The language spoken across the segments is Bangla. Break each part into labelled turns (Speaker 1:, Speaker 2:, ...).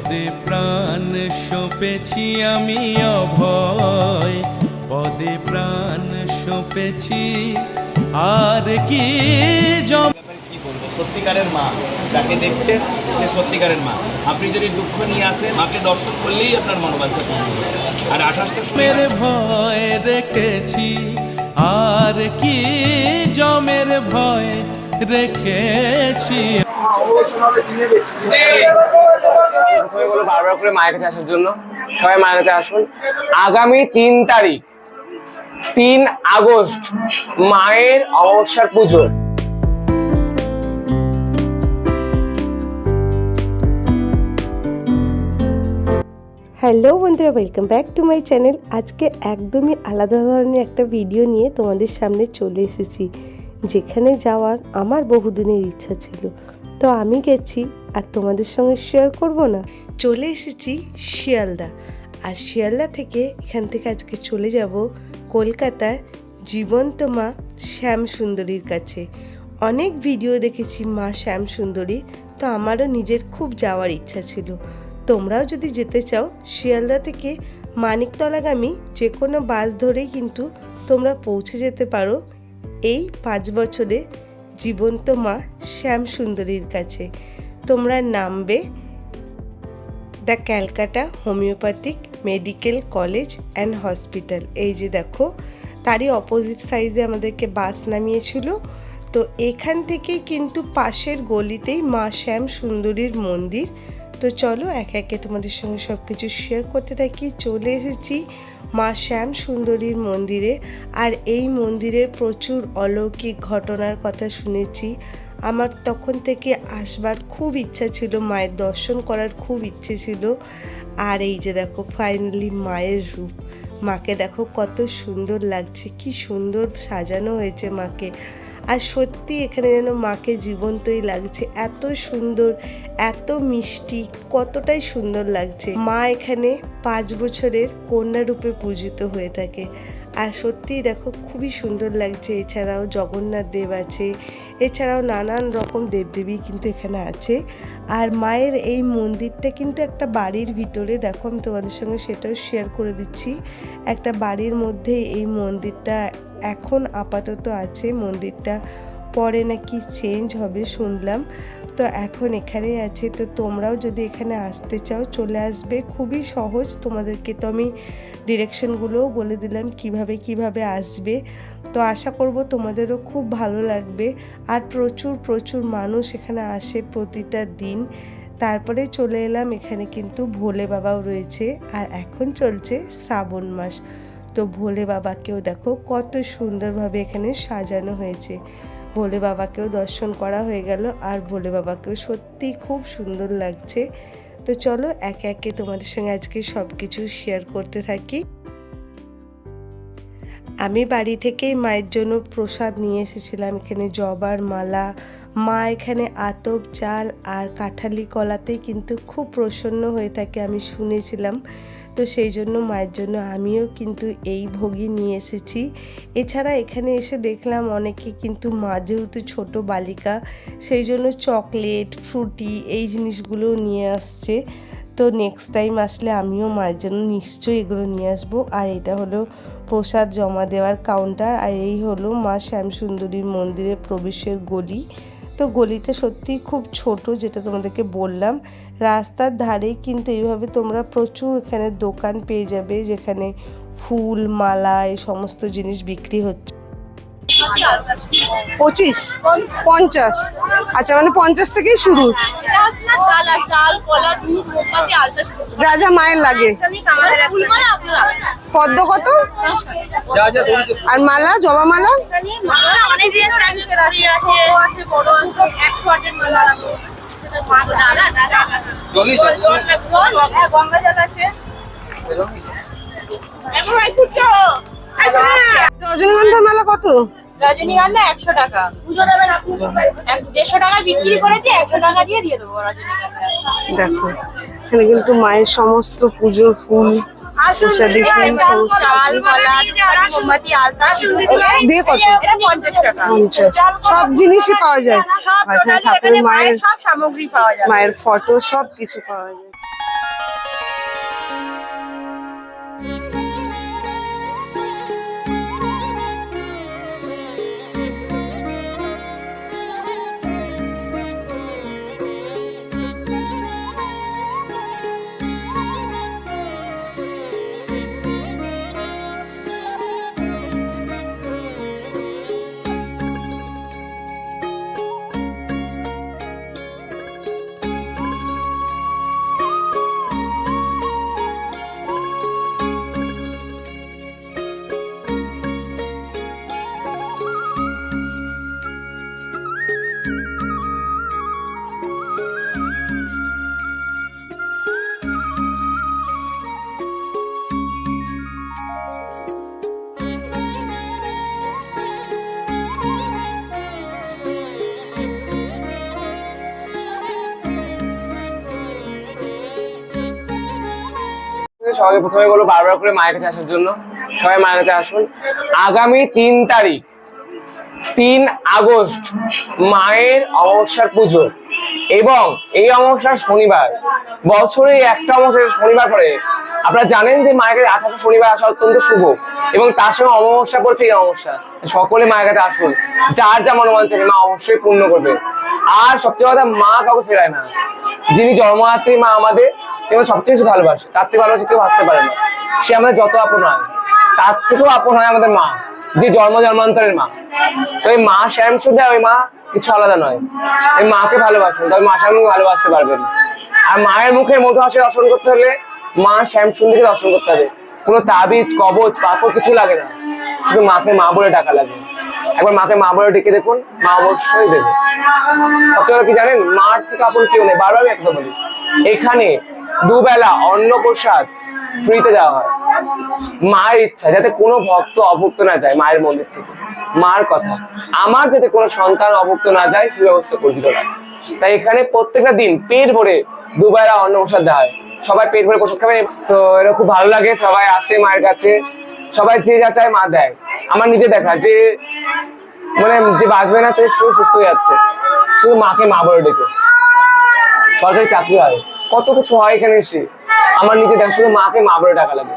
Speaker 1: পদে প্রাণ সপেছি আমি অভয়। পদে প্রাণ সপেছি আর কি জম
Speaker 2: কি বলব? সত্যিকারের মা যাকে দেখছেন সে সত্যিকারের মা। আপনি যদি দুঃখ নিয়ে আসেন মাকে দর্শন করলেই আপনার মনোবাঞ্ছা পূর্ণ আর আঠাশটা
Speaker 1: মেরে ভয় রেখেছি আর কি জমের ভয় রেখেছি।
Speaker 3: মায়ের তিন আগস্ট, মায়ের পুজো।
Speaker 4: হ্যালো বন্ধুরা welcome back to my channel আজকে একদমই আলাদা ধরনের একটা ভিডিও নিয়ে তোমাদের সামনে চলে এসেছি, যেখানে যাওয়ার আমার বহুদিনের ইচ্ছা ছিল। তো আমি গেছি, আর তোমাদের সঙ্গে শেয়ার করব না। চলে এসেছি শিয়ালদা, আর শিয়ালদা থেকে এখান থেকে আজকে চলে যাব কলকাতার জীবন্ত মা শ্যাম সুন্দরীর কাছে। অনেক ভিডিও দেখেছি মা শ্যাম সুন্দরী তো আমারও নিজের খুব যাওয়ার ইচ্ছা ছিল। তোমরাও যদি যেতে চাও, শিয়ালদা থেকে মানিকতলাগামী যে কোনো বাস ধরেই কিন্তু তোমরা পৌঁছে যেতে পারো এই পাঁচ বছরে। জীবন্ত মা শ্যাম সুন্দরীর কাছে। তোমরা নামবে the Calcutta homeopathic medical college and hospital. এই যে দেখো, তারই অপোজিট সাইজে আমাদেরকে বাস নামিয়েছিল। তো এখান থেকেই কিন্তু পাশের গলিতেই মা শ্যাম সুন্দরীর মন্দির। তো চলো এক একে তোমাদের সঙ্গে সব কিছু শেয়ার করতে থাকি। চলে এসেছি মা শ্যাম সুন্দরীর মন্দিরে। আর এই মন্দিরের প্রচুর অলৌকিক ঘটনার কথা শুনেছি। আমার তখন থেকে আসবার খুব ইচ্ছা ছিল, মায়ের দর্শন করার খুব ইচ্ছে ছিল। আর এই যে দেখো ফাইনালি মায়ের রূপ। মাকে দেখো কত সুন্দর লাগছে, কি সুন্দর সাজানো হয়েছে মাকে। আর সত্যি এখানে যেন মাকে জীবন্তই লাগছে। এত সুন্দর, এত মিষ্টি, কতটাই সুন্দর লাগছে। মা এখানে পাঁচ বছরের কন্যা রূপে পূজিত হয়ে থাকে। আর সত্যিই দেখো খুবই সুন্দর লাগছে। এছাড়াও জগন্নাথ দেব আছে, এছাড়াও নানান রকম দেবদেবী কিন্তু এখানে আছে। আর মায়ের এই মন্দিরটা কিন্তু একটা বাড়ির ভিতরে, দেখো আমি তোমাদের সঙ্গে সেটাও শেয়ার করে দিচ্ছি। একটা বাড়ির মধ্যে এই মন্দিরটা এখন আপাতত আছে, মন্দিরটা পরে নাকি চেঞ্জ হবে শুনলাম। তো এখন এখানেই আছে। তো তোমরাও যদি এখানে আসতে চাও, চলে আসবে। খুবই সহজ। তোমাদেরকে তো আমি ডিরেকশনগুলোও বলে দিলাম কীভাবে কীভাবে আসবে। তো আশা করব তোমাদেরও খুব ভালো লাগবে। আর প্রচুর প্রচুর মানুষ এখানে আসে প্রতিটা দিন। তারপরে চলে এলাম, এখানে কিন্তু ভোলে বাবাও রয়েছে। আর এখন চলছে শ্রাবণ মাস। তো ভোলে বাবাকেও দেখো কত সুন্দরভাবে এখানে সাজানো হয়েছে। ভোলে বাবাকেও দর্শন করা হয়ে গেল আর ভোলে বাবাকেও সত্যি খুব সুন্দর লাগছে। তো চলো একে একে তোমাদের সঙ্গে আজকে সব কিছু শেয়ার করতে থাকি। আমি বাড়ি থেকেই মায়ের জন্য প্রসাদ নিয়ে এসেছিলাম, এখানে জবার মালা মা এখানে আতপ চাল আর কাঁঠালি কলাতেই কিন্তু খুব প্রসন্ন হয়ে থাকে আমি শুনেছিলাম। তো সেই জন্য মায়ের জন্য আমিও কিন্তু এই ভোগই নিয়ে এসেছি। এছাড়া এখানে এসে দেখলাম অনেকে কিন্তু মা যেহেতু ছোট বালিকা, সেই জন্য চকলেট, ফ্রুটি এই জিনিসগুলোও নিয়ে আসছে। তো নেক্সট টাইম আসলে আমিও মায়ের জন্য নিশ্চয়ই এগুলো নিয়ে আসব। আর এটা হলো প্রসাদ জমা দেওয়ার কাউন্টার আর এই হলো মা শ্যামসুন্দরীর মন্দিরে প্রবেশের গলি। তো গলিটা সত্যি খুব ছোট, যেটা তোমাদেরকে বললাম। রাস্তার ধারে কিন্তু এইভাবে তোমরা প্রচুর এখানে দোকান পেয়ে যাবে, যেখানে ফুল, মালা, এই সমস্ত জিনিস বিক্রি হচ্ছে।
Speaker 5: পঁচিশ? পঞ্চাশ। আচ্ছা মানে পঞ্চাশ থেকেই শুরু। যা যা মায়ের লাগে। পদ্ম কত? আর মালা, জবা মালা? রজনীগন্ধার মালা কত?
Speaker 6: রজনীগন্ধা একশো টাকা। পুজো দেবেন আপনি দেড়শো টাকা বিক্রি করেছে একশো টাকা দিয়ে দিয়ে দেবো রজনীগন্ধা
Speaker 5: দেখো এখানে কিন্তু মায়ের সমস্ত পুজোর ফুল দিয়ে কত? সব জিনিসই পাওয়া যায়। ঠাকুরের
Speaker 6: এখানে
Speaker 5: মায়ের
Speaker 6: সব সামগ্রী পাওয়া যায়
Speaker 5: মায়ের ফটো সব কিছু পাওয়া যায়।
Speaker 3: সবাইকে প্রথমে বলব বারবার করে মায়ের কাছে আসার জন্য সবাই মায়ের কাছে আসুন। আগামী তিন তারিখ, তিন আগস্ট মায়ের অমাবস্যার পুজো এবং এই অমাবস্যার শনিবার, বছরে একটা অমাবস্যার শনিবার পরে আপনারা জানেন যে মায়ের কাছে আঠাশে শনিবার আসা অত্যন্ত শুভ এবং তার সঙ্গে অমাবস্যা পড়ছে এই অমাবস্যা। সকলে মায়ের কাছে আসুন, যার যা মনোবাঞ্ছা মা অবশ্যই পূর্ণ করবে। আর সবচেয়ে কথা মা কাউকে ফেরায় না, যিনি জন্মদাত্রী মা আমাদের এবং সবচেয়ে বেশি ভালোবাসে, তার থেকে ভালোবাসে কেউ আসতে পারে না। সে আমাদের যত আপন হয়, তার থেকেও আপন হয় আমাদের মা, যে জন্ম জন্মান্তরের মা। তো এই মা শ্যাম সুদা ওই মা কিছু আলাদা নয়। এই মাকে ভালোবাসুন, তবে মা শ্যামকে ভালোবাসতে পারবেন। আর মায়ের মুখে মধু হাসি দর্শন করতে হলে মা শ্যাম সুন্দরকে দর্শন করতে হবে। কোনো তাবিজ, কবচ, পাথর কিছু লাগে না। শুধু মাকে মা বলে ডাকা লাগে। একবার মাকে মা বলে ডেকে দেখুন, মা অবশ্যই দেবে। সবচেয়ে কি জানেন? মার থেকে আপন কেউ নেই। বারবার আমি একটা বলি। এখানে দুবেলা অন্ন প্রসাদ ফ্রিতে দেওয়া হয়। মায়ের ইচ্ছা, যাতে কোনো ভক্ত অভুক্ত না যায় মায়ের মন্দির থেকে। মার কথা, আমার যাতে কোনো সন্তান অভুক্ত না যায় সে ব্যবস্থা করছিল না তাই এখানে প্রত্যেকটা দিন পেট ভরে দুবেলা অন্ন প্রসাদ দেওয়া হয়। সবাই পেট ভরে প্রসাদ খাবে। তো এটা খুব ভালো লাগে, সবাই আসে মায়ের কাছে। সবাই যে যা চায় মা দেয়। আমার নিজে দেখা যে মানে যে বাঁচবে না সে সুস্থ হয়ে যাচ্ছে। শুধু মাকে মা বলে ডেকে। সরকারি চাকরি হয়। কত কিছু হয় এখানে এসে। আমার নিজে দেখা শুধু মাকে মা বলে ডাকা লাগে।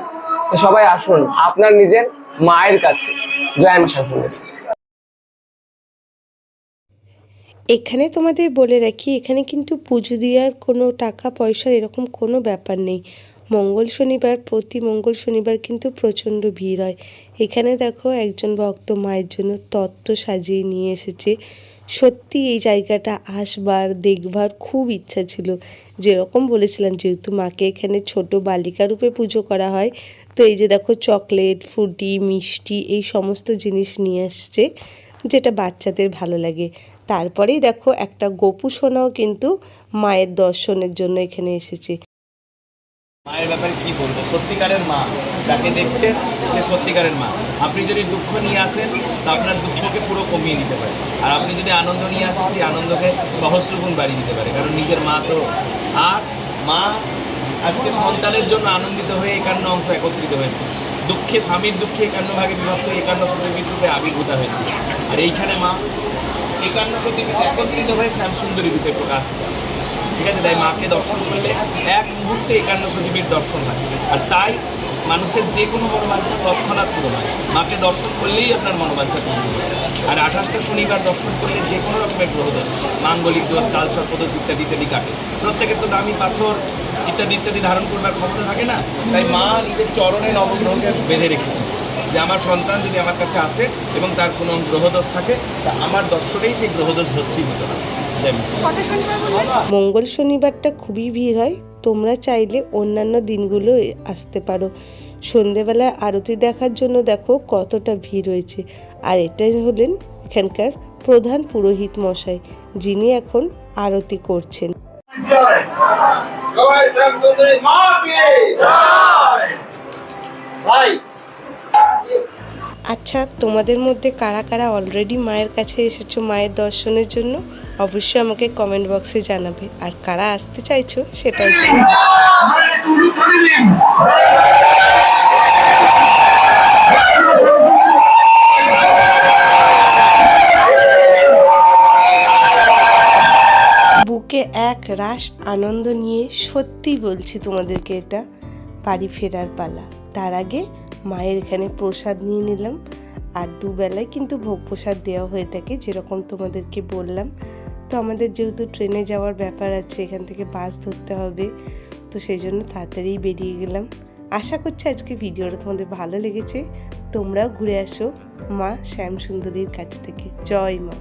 Speaker 3: তো সবাই আসুন, আপনার নিজের মায়ের কাছে। জয় মা শাশুড়ি
Speaker 4: এখানে তোমাদের বলে রাখি, এখানে কিন্তু পুজো দেওয়ার কোনো টাকা, পয়সা এরকম কোনো ব্যাপার নেই। মঙ্গল শনিবার, প্রতি মঙ্গল শনিবার কিন্তু প্রচণ্ড ভিড় হয়। এখানে দেখো একজন ভক্ত মায়ের জন্য তত্ত্ব সাজিয়ে নিয়ে এসেছে। সত্যি এই জায়গাটা আসবার, দেখবার খুব ইচ্ছা ছিল। যেরকম বলেছিলাম, যেহেতু মাকে এখানে ছোট বালিকা রূপে পুজো করা হয়, তো এই যে দেখো চকলেট, ফ্রুটি, মিষ্টি এই সমস্ত জিনিস নিয়ে আসছে, যেটা বাচ্চাদের ভালো লাগে। তারপরেই দেখো একটা গোপু সোনাও কিন্তু মায়ের দর্শনের জন্য এখানে এসেছে।
Speaker 2: মায়ের ব্যাপারে কি বলব? সত্যিকারের মা। যাকে দেখছেন সে সত্যিকারের মা। আপনি যদি দুঃখ নিয়ে আসেন, তা আপনার দুঃখকে পুরো কমিয়ে দিতে পারে। আর আপনি যদি আনন্দ নিয়ে আসেন, সেই আনন্দকে সহস্রগুণ বাড়িয়ে দিতে পারে। কারণ নিজের মা তো আর মা আজকে সন্তানের জন্য আনন্দিত হয়ে একান্ন অংশ একত্রিত হয়েছে। দুঃখে, স্বামীর দুঃখে একান্ন ভাগে বিভক্ত একান্ন সতীপীঠ রূপে আবির্ভূত হয়েছে। আর এইখানে মা একান্ন সতীপীঠ একত্রিত হয়ে শ্যাম শ্যামসুন্দরী রূপে প্রকাশিত ঠিক আছে? তাই মাকে দর্শন করলে এক মুহূর্তে একান্ন সজীবের দর্শন হয়। আর তাই মানুষের যে কোনো মনোবাঞ্ছা তৎক্ষণাৎ পূরণ হয়। মাকে দর্শন করলেই আপনার মনোবাঞ্ছা পূরণ হবে। আর আঠাশটা শনিবার দর্শন করলে যে কোনো রকমের গ্রহদোষ মাঙ্গলিক দোষ কাল সর্পদোষ ইত্যাদি ইত্যাদি কাটে। প্রত্যেকের তো দামি পাথর ইত্যাদি ইত্যাদি ধারণ করবার ক্ষমতা থাকে না? তাই মা নিজের চরণে নবগ্রহকে বেঁধে রেখেছে। যে আমার সন্তান যদি আমার কাছে আসে এবং তার কোনো গ্রহদোষ থাকে তা আমার দর্শনেই সেই গ্রহদোষ ভস্মীভূত হয়।
Speaker 4: মঙ্গল শনিবারটা খুবই ভিড় হয়। তোমরা চাইলে অন্যান্য দিনগুলো আসতে পারো। সন্ধেবেলায় আরতি দেখার জন্য দেখো কতটা ভিড় হয়েছে আর এটাই হলেন এখানকার প্রধান পুরোহিত মশাই, যিনি এখন আরতি করছেন। আচ্ছা তোমাদের মধ্যে কারা কারা অলরেডি মায়ের কাছে এসেছ মায়ের দর্শনের জন্য? অবশ্যই আমাকে কমেন্ট বক্সে জানাবে। আর কারা আসতে চাইছো, সেটাও জানাবে। বুকে এক রাস আনন্দ নিয়ে সত্যি বলছি তোমাদেরকে এটা, বাড়ি ফেরার পালা। তার আগে মায়ের এখানে প্রসাদ নিয়ে নিলাম। আর দুবেলায় কিন্তু ভোগ প্রসাদ দেওয়া হয়ে থাকে, যেরকম তোমাদেরকে বললাম। তো আমাদের যেহেতু ট্রেনে যাওয়ার ব্যাপার আছে, এখান থেকে বাস ধরতে হবে। তো সেই জন্য তাড়াতাড়ি বেরিয়ে গেলাম। আশা করছি আজকে ভিডিওটা তোমাদের ভালো লেগেছে। তোমরাও ঘুরে আসো মা শ্যাম সুন্দরীর কাছ থেকে। জয় মা।